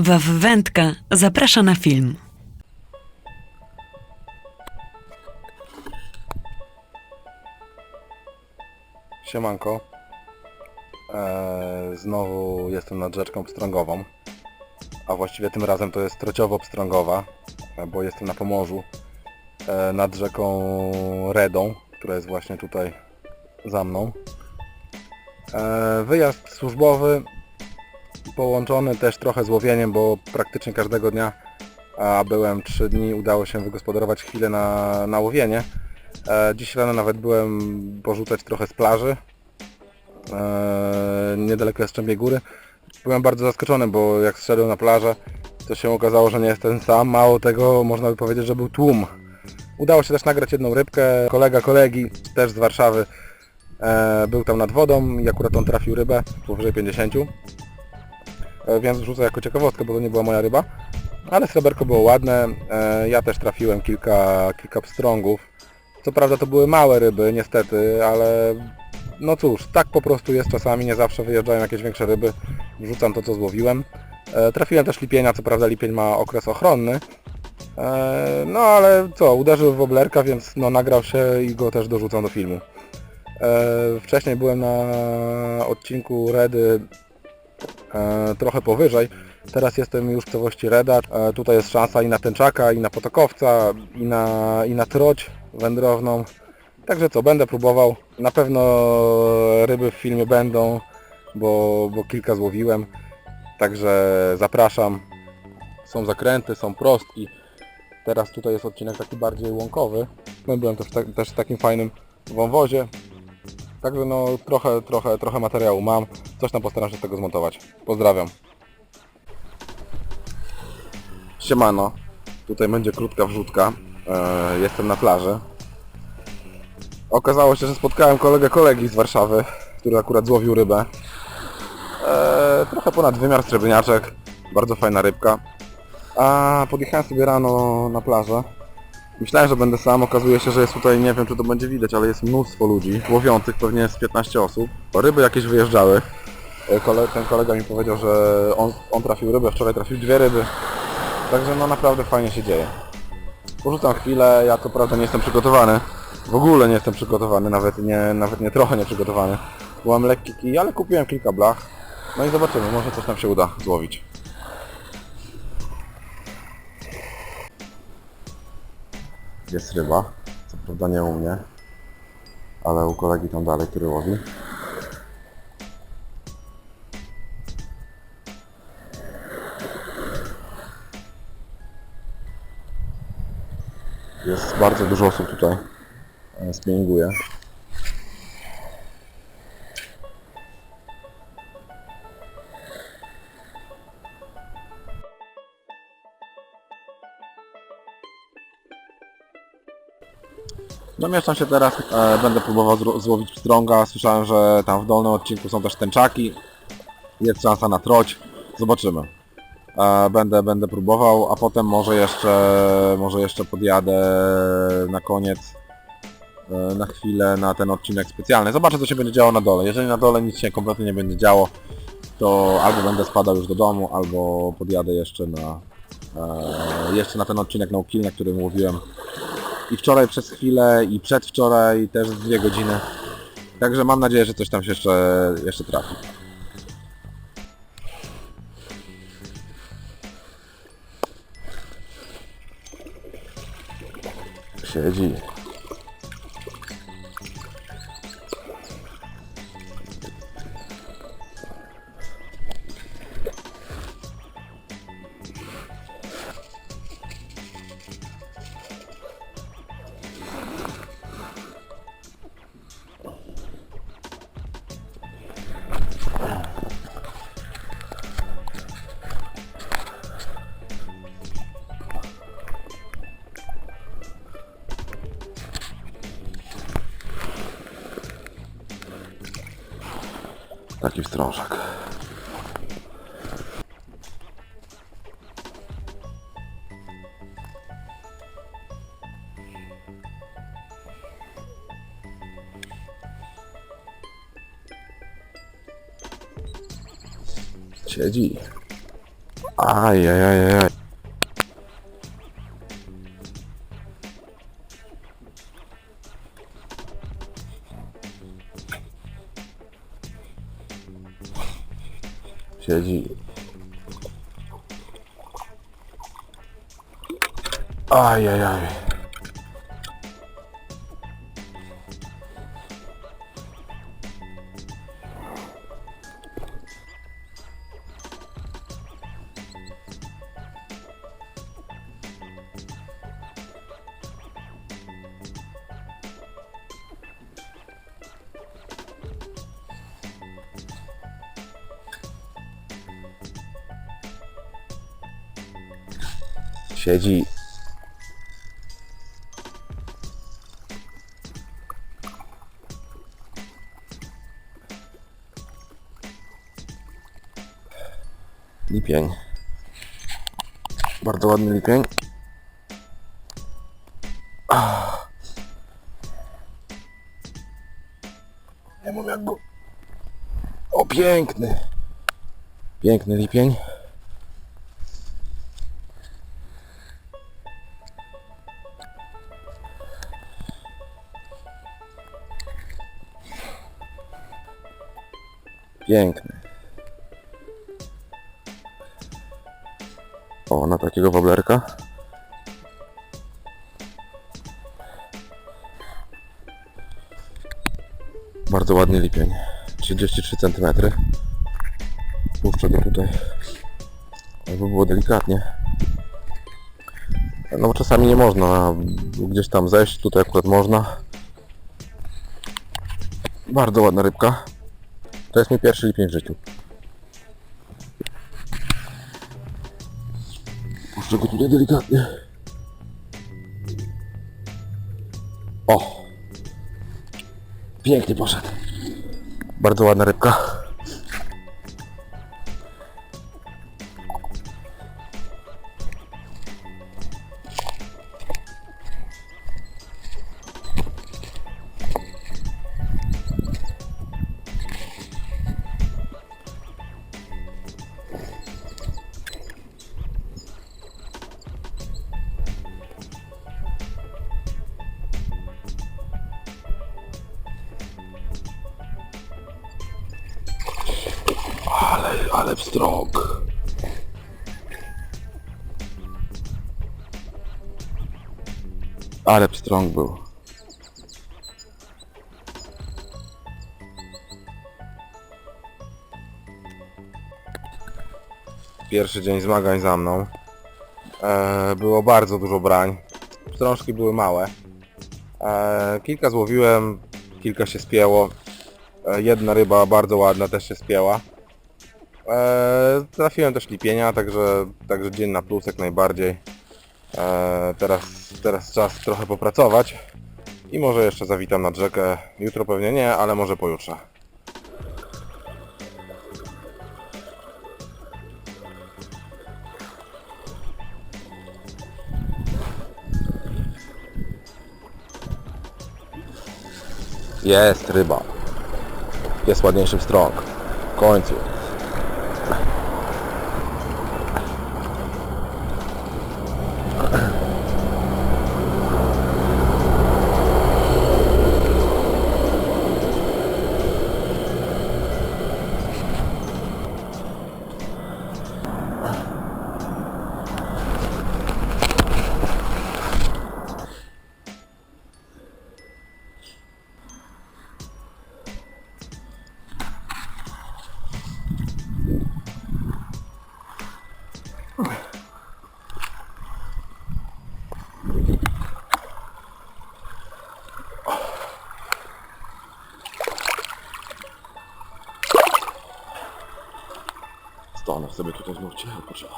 Waw zaprasza na film. Siemanko. Eee, znowu jestem nad rzeczką Pstrągową. A właściwie tym razem to jest Trociowo-Pstrągowa, e, bo jestem na Pomorzu. E, nad rzeką Redą, która jest właśnie tutaj za mną. E, wyjazd służbowy połączony też trochę z łowieniem, bo praktycznie każdego dnia, a byłem 3 dni, udało się wygospodarować chwilę na, na łowienie. E, Dziś rano nawet byłem porzucać trochę z plaży, e, niedaleko Jastrzębiej Góry. Byłem bardzo zaskoczony, bo jak zszedłem na plażę, to się okazało, że nie jestem sam. Mało tego, można by powiedzieć, że był tłum. Udało się też nagrać jedną rybkę. Kolega kolegi, też z Warszawy, e, był tam nad wodą i akurat on trafił rybę powyżej 50. E, więc wrzucę jako ciekawostkę, bo to nie była moja ryba. Ale sreberko było ładne. E, ja też trafiłem kilka, kilka pstrągów. Co prawda to były małe ryby, niestety, ale no cóż, tak po prostu jest czasami, nie zawsze wyjeżdżają jakieś większe ryby. Wrzucam to, co złowiłem. E, trafiłem też lipienia, co prawda lipień ma okres ochronny. No ale co, uderzył w woblerka, więc no nagrał się i go też dorzucam do filmu. Wcześniej byłem na odcinku Redy trochę powyżej. Teraz jestem już w całości Reda. E, tutaj jest szansa i na tęczaka, i na potokowca, i na, i na troć wędrowną. Także co, będę próbował. Na pewno ryby w filmie będą, bo, bo kilka złowiłem. Także zapraszam. Są zakręty, są prostki. Teraz tutaj jest odcinek taki bardziej łąkowy. Byłem też, ta, też w takim fajnym wąwozie. Także no trochę, trochę, trochę materiału mam. Coś tam postaram się z tego zmontować. Pozdrawiam. Siemano. Tutaj będzie krótka wrzutka. E, jestem na plaży. Okazało się, że spotkałem kolegę kolegi z Warszawy, który akurat złowił rybę. E, trochę ponad wymiar srebrniaczek. Bardzo fajna rybka. A podjechałem sobie rano na plażę. Myślałem, że będę sam, okazuje się, że jest tutaj, nie wiem czy to będzie widać, ale jest mnóstwo ludzi, łowiących, pewnie z 15 osób. Ryby jakieś wyjeżdżały. E, Kole, ten kolega mi powiedział, że on, on trafił rybę, wczoraj trafił dwie ryby. Także no naprawdę fajnie się dzieje. Porzucam chwilę, ja co prawda nie jestem przygotowany. W ogóle nie jestem przygotowany, nawet nie, nawet nie trochę nie przygotowany. Byłem lekki kij, ale kupiłem kilka blach. No i zobaczymy, może coś nam się uda złowić. Jest ryba, co prawda nie u mnie, ale u kolegi tam dalej, który łowi. Jest bardzo dużo osób tutaj e, spinninguje. Zamieszczam się teraz, e, będę próbował złowić pstrąga. Słyszałem, że tam w dolnym odcinku są też tęczaki. Jest szansa na troć. Zobaczymy. E, będę, będę próbował, a potem może jeszcze, może jeszcze podjadę na koniec e, na chwilę na ten odcinek specjalny. Zobaczę co się będzie działo na dole. Jeżeli na dole nic się kompletnie nie będzie działo, to albo będę spadał już do domu, albo podjadę jeszcze na e, jeszcze na ten odcinek na Ukil, na którym mówiłem i wczoraj przez chwilę i przedwczoraj też dwie godziny. Także mam nadzieję, że coś tam się jeszcze, jeszcze trafi. Siedzi. Taki wstrążek. Siedzi. Ajajajaj. Siedzi. Ajajaj. Siedzi. Lipień. Bardzo ładny lipień. Ah. Nie mówię jak go... O, piękny. Piękny lipień. Piękny. O, na takiego woblerka. Bardzo ładny lipień. 33 cm. Puszczę go tutaj. Jakby było delikatnie. No czasami nie można gdzieś tam zejść, tutaj akurat można. Bardzo ładna rybka. To jest mój pierwszy lipień w życiu. Puszczę go tutaj delikatnie. O! Pięknie poszedł. Bardzo ładna rybka. Ale pstrąg był. Pierwszy dzień zmagań za mną. E, było bardzo dużo brań. Pstrążki były małe. E, kilka złowiłem, kilka się spięło. E, jedna ryba bardzo ładna też się spięła. Eee, trafiłem też lipienia, także, także dzień na plus jak najbardziej. Eee, teraz, teraz czas trochę popracować i może jeszcze zawitam nad rzekę. Jutro pewnie nie, ale może pojutrze. Jest ryba. Jest ładniejszy pstrąg. W końcu. Stanę sobie tutaj znów poczekaj.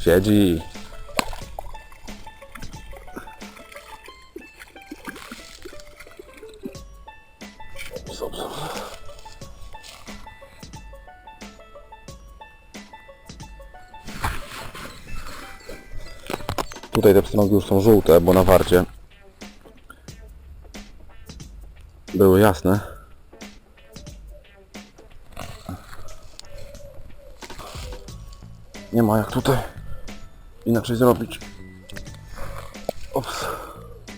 Siedzi. Stop, stop. Tutaj te pstrągi już są żółte, bo na warcie były jasne. Nie ma jak tutaj inaczej zrobić. Ops.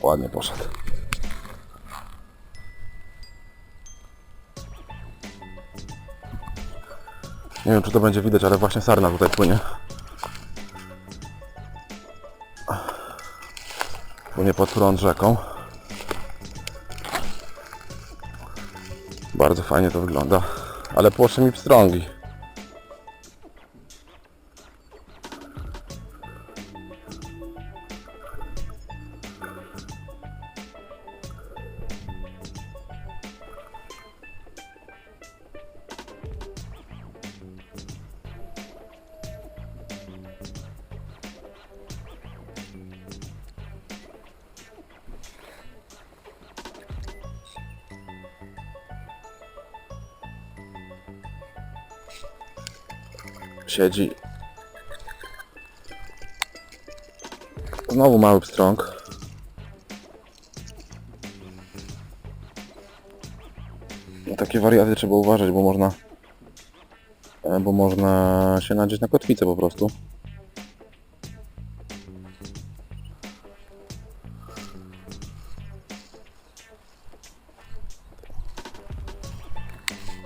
Ładnie poszedł. Nie wiem czy to będzie widać, ale właśnie sarna tutaj płynie. Płynie pod prąd rzeką. Bardzo fajnie to wygląda. Ale płosze mi pstrągi. Siedzi. Znowu mały pstrąg. Na takie wariaty trzeba uważać, bo można e, bo można się nadzieć na kotwicę po prostu.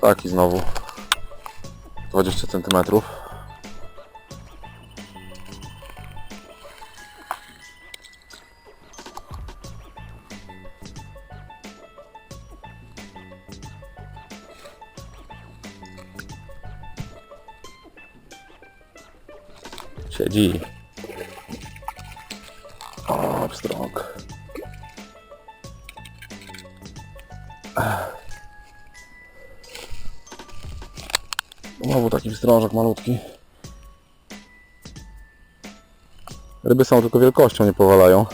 Taki znowu 20 centymetrów. O, pstrąg. Znowu taki pstrążek malutki. Ryby są tylko wielkością, nie powalają.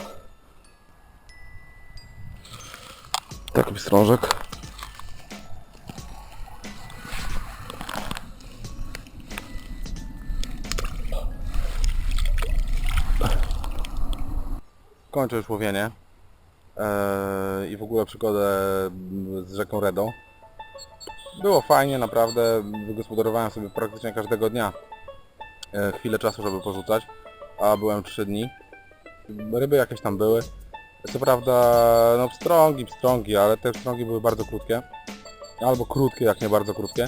Taki pstrążek. Kończę już łowienie. Eee, I w ogóle przygodę z rzeką Redą. Było fajnie, naprawdę. Wygospodarowałem sobie praktycznie każdego dnia e, chwilę czasu, żeby porzucać, a byłem 3 dni. Ryby jakieś tam były. Co prawda, no pstrągi, pstrągi, ale te pstrągi były bardzo krótkie. Albo krótkie, jak nie bardzo krótkie.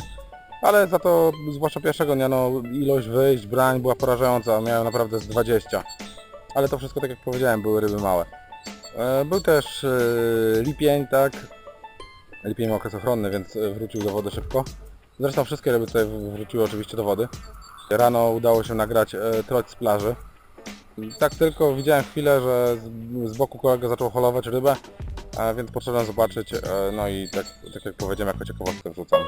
Ale za to, zwłaszcza pierwszego dnia, no ilość wyjść, brań była porażająca. Miałem naprawdę z 20. Ale to wszystko, tak jak powiedziałem, były ryby małe. E, Był też e, lipień, tak, Lipień ma okres ochronny, więc e, wrócił do wody szybko. Zresztą wszystkie ryby tutaj wróciły oczywiście do wody. Rano udało się nagrać troć z plaży. Tak tylko widziałem chwilę, że z, boku kolega zaczął holować rybę, a więc poszedłem zobaczyć, no i tak, tak jak powiedziałem, jako ciekawostkę wrzucam.